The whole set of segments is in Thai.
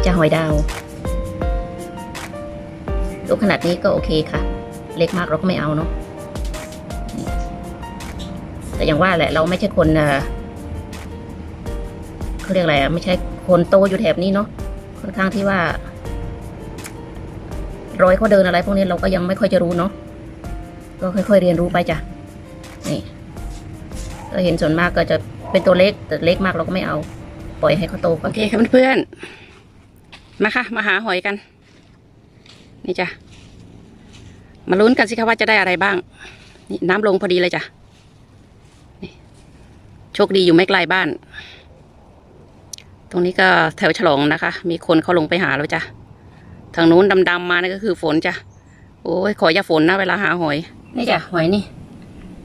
นี่จะหอยดาวลูกขนาดนี้ก็โอเคค่ะ เล็กมากเราก็ไม่เอาเนาะแต่อย่างว่าแหละเราไม่ใช่คนเขาเรียกอะไรอะไม่ใช่คนโตอยู่แถบนี้เนาะค่อนข้างที่ว่ารอยเขาเดินอะไร พวกนี้เราก็ยังไม่ค่อยจะรู้เนาะก็ค่อย ๆ เรียนรู้ไปจ้ะนี่ก็เห็นส่วนมากก็จะเป็นตัวเล็กแต่เล็กมากเราก็ไม่เอา ปล่อยให้เขาโตก่อโอเคค่ะเพื่อนๆ มาค่ะมาหาหอยกัน นี่จ้ะ มาลุ้นกันสิคะว่าจะได้อะไรบ้าง นี่น้ำลงพอดีเลยจ้ะโชคดีอยู่ไม่ไกลบ้าน ตรงนี้ก็แถวฉลองนะคะ มีคนเขาลงไปหาแล้วจ้ะ ทางนู้นดำๆมานั่นก็คือฝนจ้ะ โอ้ยขออย่าฝนนะเวลาหาหอย นี่จ้ะหอยนี่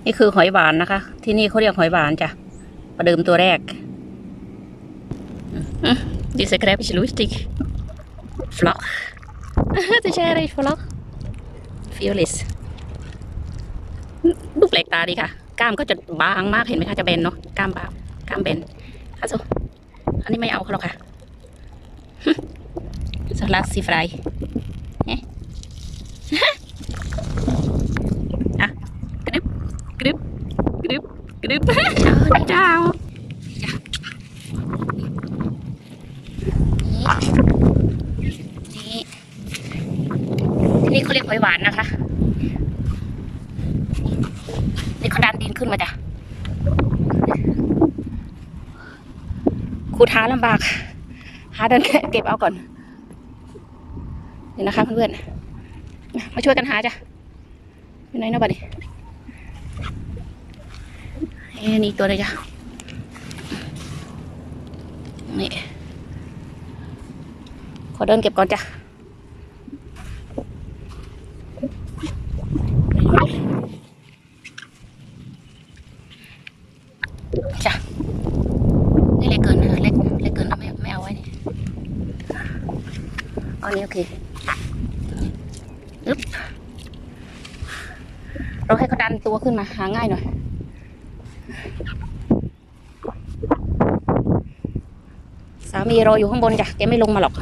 นี่คือหอยหวานนะคะ ที่นี่เขาเรียกหอยหวานจ้ะ ประเดิมตัวแรก Deze krab is lustig. Vlog. Het is erg vlog. Fearless ดูแปลกตาดีค่ะ กล้ามก็จะบางมากเห็นไหมคะ จะเบนเนาะ กล้ามบางกล้ามเบนค่ะสุอันนี้ไม่เอาเขาหรอกค่ะสลัดซีฟรายเอ๊ะอะกรึบกรึบกรึบกรึบเจ้า นี่ที่นี่ เขาเรียกหอยหวานนะคะนี่เขาดันดินขึ้นมาจ้ะขูดหาลำบาก หาเดินเก็บเอาก่อนนี่นะคะเพื่อนๆมาช่วยกันหาจ้ะอยู่ไหนเนาะบัดนี้เอ้นี่ตัวเลยจ้ะนี่ขอเดินเก็บก่อนจ้ะ จ้ะนี่เล็กเกินเล็กเล็กเกินเราไม่ไม่เอาไว้นี่เอาอันนี้โอเคอึ๊บเราให้เขาดันตัวขึ้นมาหาง่ายหน่อยสามีรออยู่ข้างบนจ้ะแกไม่ลงมาหรอก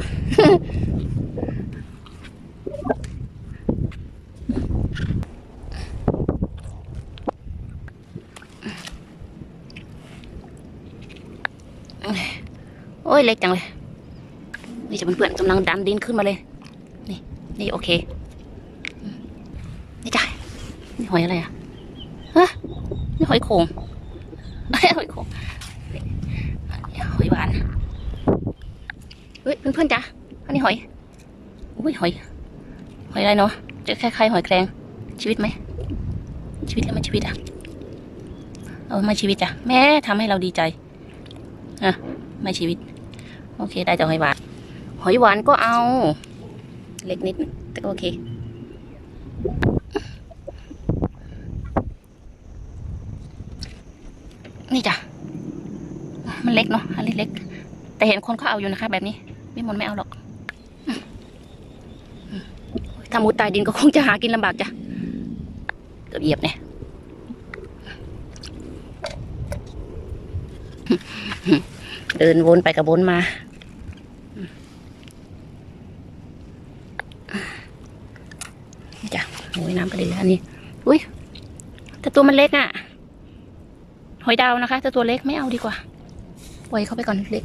โอ้ย เล็กจังเลย นี่จะเพื่อนๆกำลังดันดินขึ้นมาเลย นี่ นี่โอเค นี่จ้ะนี่หอยอะไรอะฮะนี่หอยโขงหอยโขงหอยหวานเฮ้ยเพื่อนๆจ้ะอันนี้หอยอุ้ยหอย หอยอะไรเนาะจะคล้ายๆหอยแครงชีวิตไหมชีวิตแล้วไม่ชีวิตอะเออไม่ชีวิตจ้ะแม่ทำให้เราดีใจอะไม่ชีวิต โอเค ได้จากหอยหวาน หอยหวานก็เอา เล็กนิดแต่โอเค นี่จ้ะ มันเล็กเนาะอันเล็กๆแต่เห็นคนเขาเอาอยู่นะคะ แบบนี้ ไม่มนไม่เอาหรอกถ้ามุดใต้ดินก็คงจะหากินลำบากจ้ะเกือบเหยียบเนี่ยเดินวนไปกับวนมานี่จ้ะ ไอ้อันนี้ อุ้ยแต่ตัวมันเล็กอะ่ะ หอยดาวนะคะ แต่ตัวเล็กไม่เอาดีกว่า ปล่อยเข้าไปก่อนเล็ก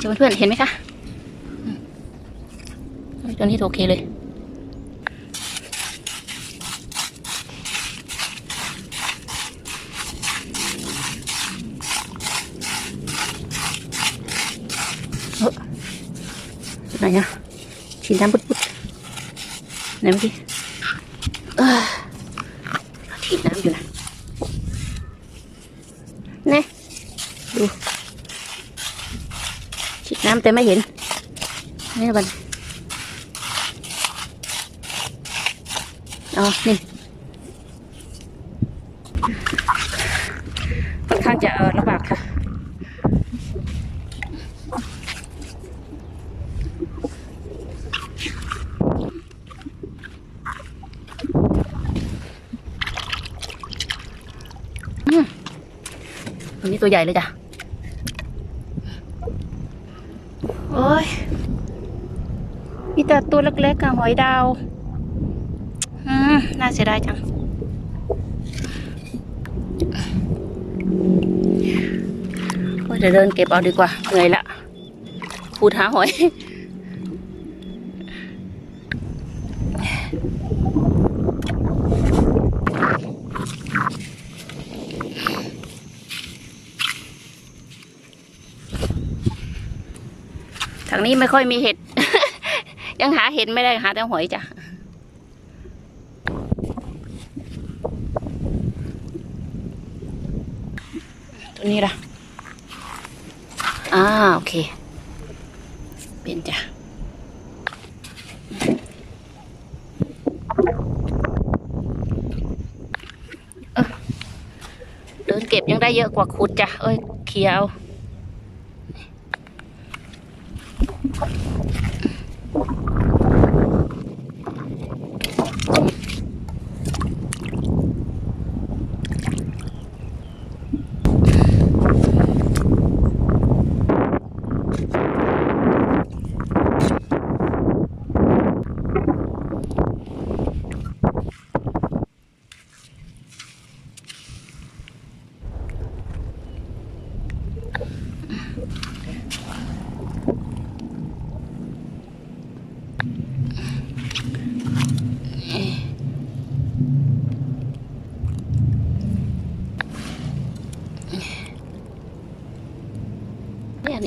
เพื่อนเห็นไหมคะอืมเฮ้ยตัวนี้โอเคเลยอ้อไหนอะฉีดน้ำปุ๊ดๆไหนเมื่อกี้เออฉีดน้ำอยู่นะนี่ดูฉีด น้ำแต่ไม่เห็น นี่บันอ๋อ นี่ค่อนข้างจะลำบากค่ะตัวนี้ตัวใหญ่เลยจ้ะ โอ้ย มีแต่ตัวเล็กๆกับหอยดาวอืมน่าเสียดายจัง เดี๋ยวเดินเก็บเอาดีกว่าเหนื่อยละพูดหาหอยทางนี้ไม่ค่อยมีเห็ด ยังหาเห็ดไม่ได้หาแต่หอยจ้ะตัวนี้ล่ะอ่าโอเค เป็นจ้ะเอ้อเดินเก็บยังได้เยอะกว่าขุดจ้ะ เอ้ยเคลียร์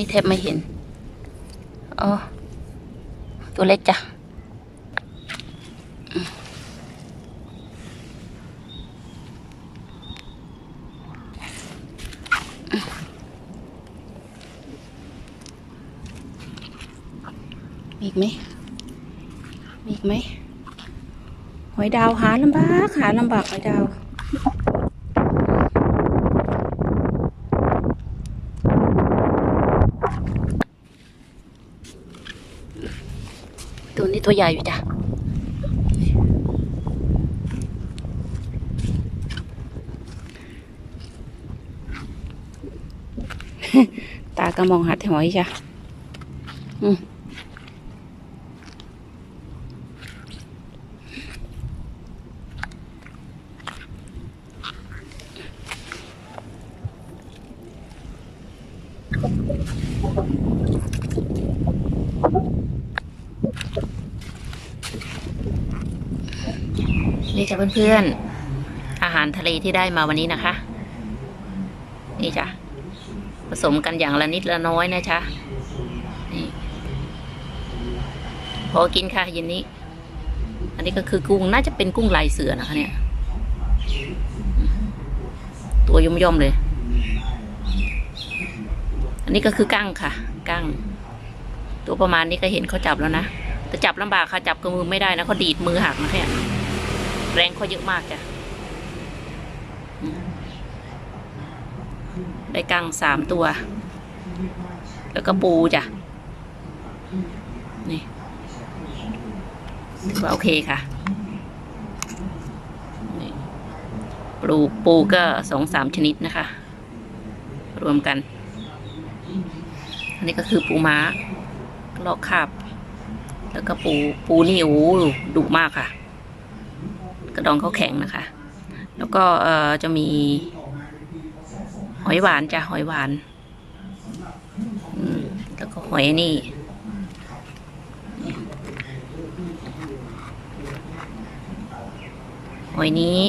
นี่แทบไม่เห็น อ๋อ ตัวเล็กจ้ะ มีอีกไหม มีอีกไหม หอยดาวหาลำบาก หาลำบากหอยดาว ตัวนี้ตัวใหญ่อยู่จ้ะ ตาก็มองหาแต่หอยจ้ะ อืม นี่จ้ะเพื่อนๆ อาหารทะเลที่ได้มาวันนี้นะคะ นี่จ้ะผสมกันอย่างละนิดละน้อยนะจ๊ะนี่พอกินค่ะเย็นนี้ อันนี้ก็คือกุ้งน่าจะเป็นกุ้งลายเสือนะคะ เนี่ย ตัวย่อมๆเลย อันนี้ก็คือกั้งค่ะ กั้ง ตัวประมาณนี้ก็เห็นเขาจับแล้วนะแต่จับลำบากค่ะจับกับมือไม่ได้นะเขาดีดมือหักนะเนี่ย แรงเขาเยอะมากจ้ะได้กังสามตัว แล้วก็ปูจ้ะ นี่ถือว่าโอเคค่ะนี่ปูปูก็สองสามชนิดนะคะ รวมกัน อันนี้ก็คือปูม้าลอกคาบ แล้วก็ปูปูนี่โอ้ดุมากค่ะ กระดองเขาแข็งนะคะ แล้วก็เอ่อจะมี หอยหวานจ้ะหอยหวานอืมแล้วก็หอยนี่หอยนี้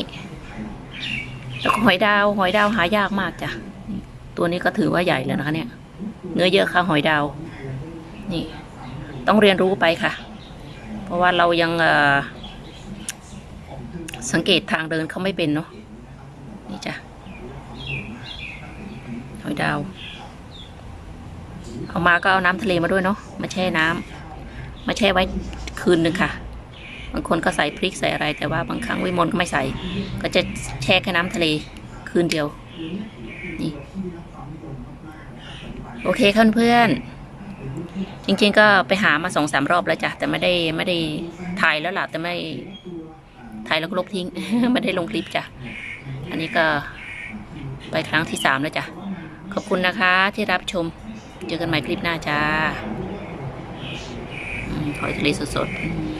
แล้วก็หอยดาว หอยดาวหายากมากจ้ะตัวนี้ก็ถือว่าใหญ่แล้วนะคะเนี่ย เนื้อเยอะค่ะหอยดาว นี่ ต้องเรียนรู้ไปค่ะ เพราะว่าเรายังเอ่อ สังเกตทางเดินเขาไม่เป็นเนาะนี่จ้ะหอยดาวเอามาก็เอาน้ำทะเลมาด้วยเนาะมาแช่น้ำมาแช่ไว้คืนหนึ่งค่ะ บางคนก็ใส่พริกใส่อะไร แต่ว่าบางครั้งวิมลก็ไม่ใส่ ก็จะแช่แค่น้ำทะเลคืนเดียวนี่โอเคค่ะเพื่อนจริงๆก็ไปหามาสองสามรอบแล้วจ้ะแต่ไม่ได้ไม่ได้ถ่ายแล้วล่ะแต่ไม่ ถ่ายแล้วก็ลบทิ้ง ไม่ได้ลงคลิปจ้ะ อันนี้ก็ไปครั้งที่สามแล้วจ้ะ ขอบคุณนะคะที่รับชม เจอกันใหม่คลิปหน้าจ้าหอยทะเลสดๆ